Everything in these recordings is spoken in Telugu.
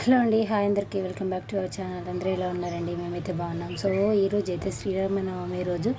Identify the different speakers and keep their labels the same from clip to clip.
Speaker 1: హలో అండి హాయ్ అందరికీ. Welcome back to our channel. అందరూ ఎలా ఉన్నారండి? మేమైతే బాగున్నాం. సో ఈరోజు అయితే శ్రీరామనవమి రోజు.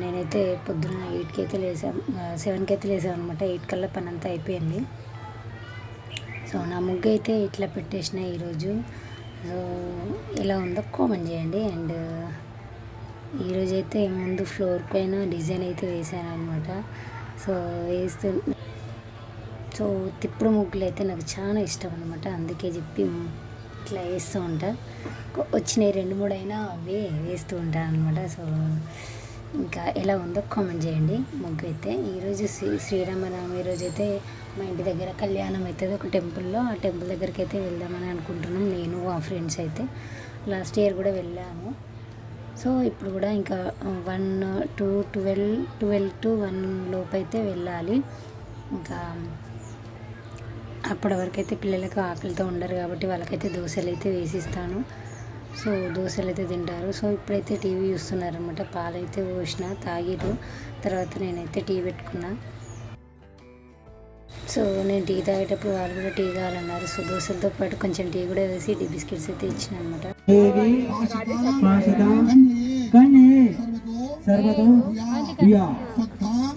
Speaker 1: నేనైతే పొద్దున ఎయిట్కి అయితే లేసాం. సెవెన్కి అయితే లేసాం అనమాట ఎయిట్ కల్లా పని అంతా అయిపోయింది. సో నా ముగ్గు అయితే ఇట్లా పెట్టేసిన ఈరోజు సో ఎలా ఉందో కామెంట్ చేయండి. అండ్ ఈరోజైతే ముందు ఫ్లోర్ పైన డిజైన్ అయితే వేసాను అనమాట సో వేస్తూ సో తిప్పుడు ముగ్గులు అయితే నాకు చాలా ఇష్టం అనమాట అందుకే చెప్పి ఇట్లా వేస్తూ ఉంటా. వచ్చినాయి రెండు మూడు అయినా అవి వేస్తూ ఉంటాను అనమాట సో ఇంకా ఎలా ఉందో కామెంట్ చేయండి. ముగ్గు అయితే ఈరోజు శ్రీ శ్రీరామనవమి రోజు అయితే మా ఇంటి దగ్గర కళ్యాణం అవుతుంది. ఒక టెంపుల్లో ఆ టెంపుల్ దగ్గరికి అయితే వెళ్దామని అనుకుంటున్నాం. నేను ఆ ఫ్రెండ్స్ అయితే లాస్ట్ ఇయర్ కూడా వెళ్ళాము. సో ఇప్పుడు కూడా ఇంకా one to twelve twelve to one లోపు అయితే వెళ్ళాలి. ఇంకా అప్పటి వరకు అయితే పిల్లలకు ఆకలితో ఉండరు కాబట్టి వాళ్ళకైతే దోశలు అయితే వేసిస్తాను. సో దోశలు అయితే తింటారు. సో ఇప్పుడైతే టీవీ చూస్తున్నారు అనమాట పాలైతే పోసిన తాగిరు. తర్వాత నేనైతే టీ పెట్టుకున్నా. సో నేను టీ తాగేటప్పుడు వాళ్ళు కూడా టీ కావాలన్నారు. సో దోశలతో పాటు కొంచెం టీ కూడా వేసి టీ బిస్కెట్స్ అయితే ఇచ్చిన అనమాట
Speaker 2: సర్వతో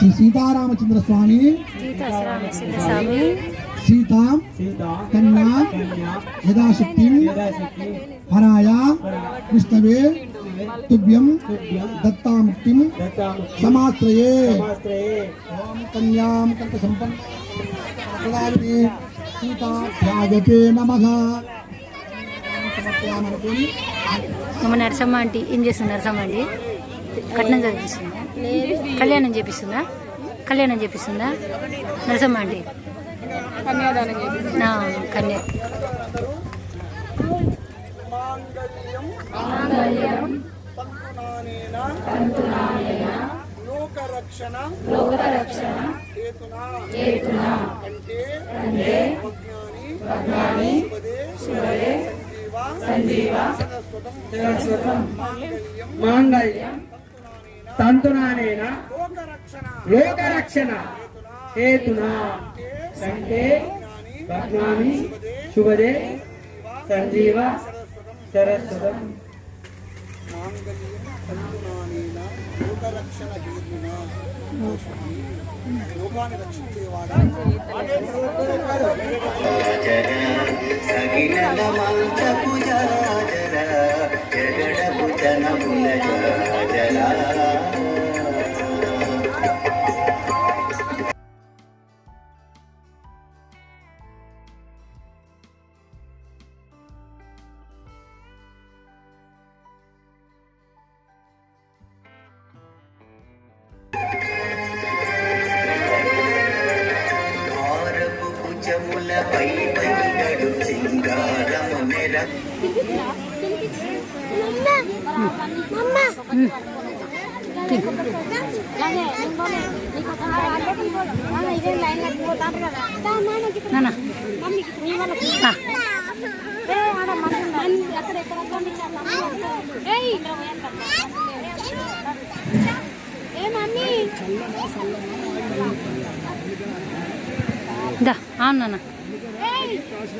Speaker 3: శ్రీ సీతారామచంద్ర స్వామి.
Speaker 1: స్వామి.
Speaker 3: సీతా కన్యా యథాశక్తి హరాయ విష్ణవే తుభ్యం దత్తాముక్తిం
Speaker 2: దత్తాము
Speaker 3: సమాశ్రయే. ఓం కన్యాం కంట సంపన్న సీతాధ్యాయతే నమః.
Speaker 1: నరసమ్మ ఆంటీ ఏం చేస్తుంది నరసమ్మ ఆంటీ? కట్నం చదివిస్తుందా కళ్యాణం చేపిస్తుందా కళ్యాణం చేపిస్తుందా నరసమ్మ నా, కన్యా
Speaker 3: లోకరక్షణ లోకరక్షణ హేతునా అంటే అజ్ఞాని శుభదే సంజీవ సరస్వతం
Speaker 2: మాంగళ్యం తంతునానేన? లోకరక్షణ. హేతునా. కంటే భగ్నాని శుభదే సంజీవ సరస్వతం
Speaker 3: లోకరక్షణ హేతునా. లోకాన్ని రక్షించేవాడా?
Speaker 4: సగినల మంచపు జగడపు జనముల పై పైగడు సింగారము మెర
Speaker 1: దా అవును నాన్న.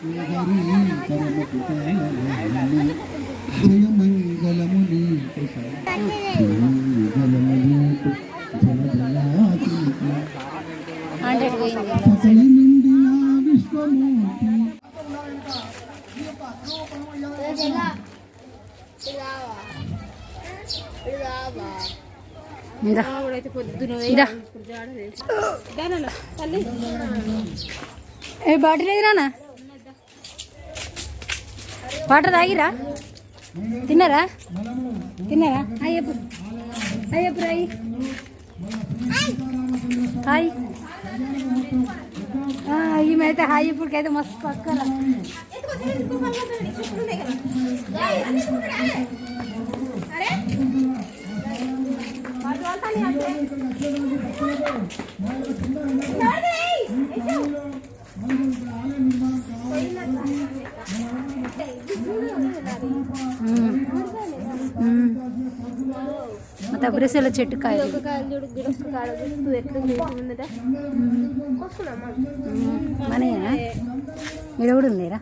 Speaker 3: శ్రీహరి సకల విశ్వమూర్తి ఏ బాటిల్ ఎదురానా వాటర్ తాగిరా? తిన్నారా? తిన్నారా? అయ్యప్పు అయ్యప్పు రాయి. హాయ్. ఈమె అయితే హాయ్ ఇప్పటికైతే మస్తు పక్కన దబ్బరిసెల చెట్టు కాయ మనయేనా? మీరు కూడా ఉందిరా.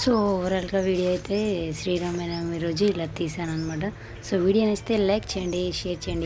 Speaker 3: సో ఓవరాల్గా వీడియో అయితే శ్రీరామనవమి రోజు ఇలా తీసాను అనమాట సో వీడియో నచ్చితే లైక్ చేయండి షేర్ చేయండి.